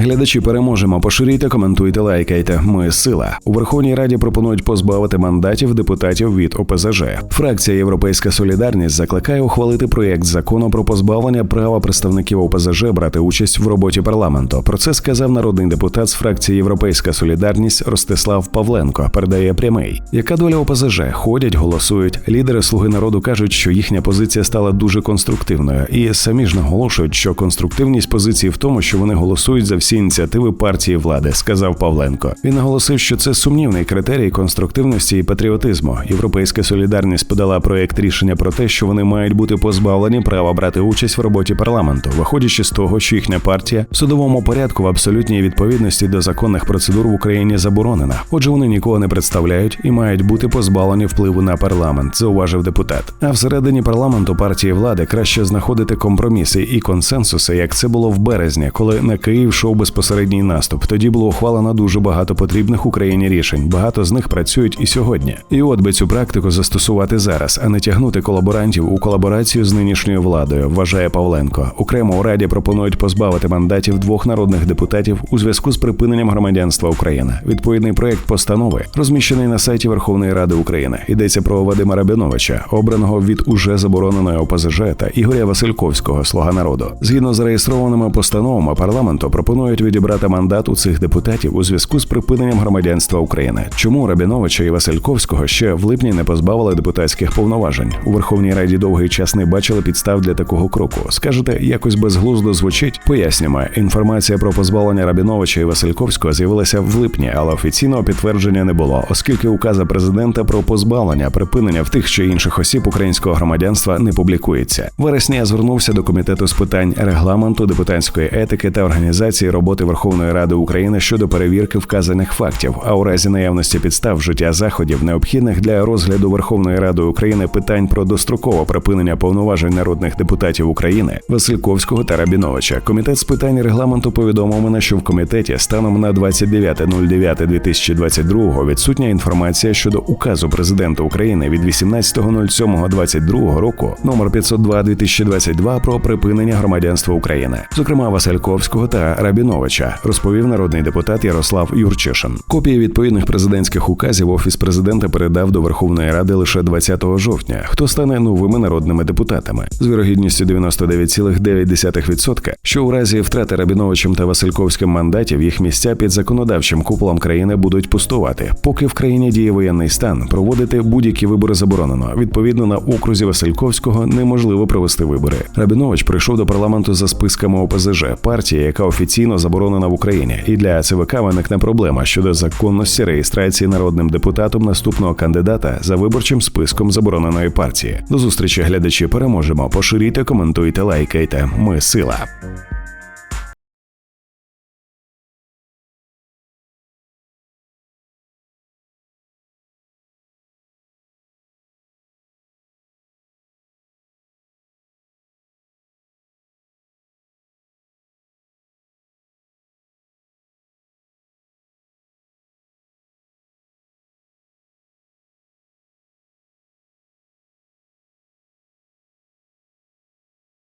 Глядачі переможемо. Поширюйте, коментуйте, лайкайте. Ми сила у Верховній Раді пропонують позбавити мандатів депутатів від ОПЗЖ. Фракція Європейська Солідарність закликає ухвалити проєкт закону про позбавлення права представників ОПЗЖ брати участь в роботі парламенту. Про це сказав народний депутат з фракції Європейська Солідарність Ростислав Павленко. Передає прямий. Яка доля ОПЗЖ? Ходять, голосують. Лідери слуги народу кажуть, що їхня позиція стала дуже конструктивною, і самі ж наголошують, що конструктивність позиції в тому, що вони голосують за всі ініціативи партії влади, сказав Павленко. Він наголосив, що це сумнівний критерій конструктивності і патріотизму. Європейська солідарність подала проект рішення про те, що вони мають бути позбавлені права брати участь в роботі парламенту, виходячи з того, що їхня партія в судовому порядку в абсолютній відповідності до законних процедур в Україні заборонена. Отже, вони нікого не представляють і мають бути позбавлені впливу на парламент, зауважив депутат. А всередині парламенту партії влади краще знаходити компроміси і консенсуси, як це було в березні, коли на Київ йшов безпосередній наступ. Тоді було ухвалено дуже багато потрібних Україні рішень. Багато з них працюють і сьогодні. І от би цю практику застосувати зараз, а не тягнути колаборантів у колаборацію з нинішньою владою, вважає Павленко. Окремо у раді пропонують позбавити мандатів двох народних депутатів у зв'язку з припиненням громадянства України. Відповідний проект постанови розміщений на сайті Верховної Ради України. Йдеться про Вадима Рабіновича, обраного від уже забороненої ОПЗЖ та Ігоря Васильковського Слуга народу. Згідно з зареєстрованими постановами парламенту пропонують відібрати мандат у цих депутатів у зв'язку з припиненням громадянства України. Чому Рабіновича і Васильковського ще в липні не позбавили депутатських повноважень? У Верховній Раді довгий час не бачили підстав для такого кроку. Скажете, якось безглуздо звучить? Пояснюємо. Інформація про позбавлення Рабіновича і Васильковського з'явилася в липні, але офіційного підтвердження не було, оскільки указа президента про позбавлення припинення в тих чи інших осіб українського громадянства не публікується. Вересні я звернувся до комітету з питань регламенту, депутатської етики та організації роботи Верховної Ради України щодо перевірки вказаних фактів. А у разі наявності підстав вжиття заходів, необхідних для розгляду Верховної Ради України питань про дострокове припинення повноважень народних депутатів України Васильковського та Рабіновича. Комітет з питань регламенту повідомив мене, що в комітеті станом на 29.09.2022 відсутня інформація щодо указу президента України від 18.07.22 року номер 502 2022 про припинення громадянства України, зокрема Васильковського та Рабіновича, розповів народний депутат Ярослав Юрчишин. Копії відповідних президентських указів офіс президента передав до Верховної Ради лише 20 жовтня. Хто стане новими народними депутатами з вірогідністю 99,9%, що у разі втрати Рабіновичем та Васильковським мандатів їх місця під законодавчим куполом країни будуть пустувати. Поки в країні діє воєнний стан, проводити будь-які вибори заборонено. Відповідно на окрузі Васильковського неможливо провести вибори. Рабінович прийшов до парламенту за списками ОПЗЖ, партія, яка офіційно заборонена в Україні, і для ЦВК виникне проблема щодо законності реєстрації народним депутатом наступного кандидата за виборчим списком забороненої партії. До зустрічі глядачі переможемо. Поширюйте, коментуйте, лайкайте. Ми сила.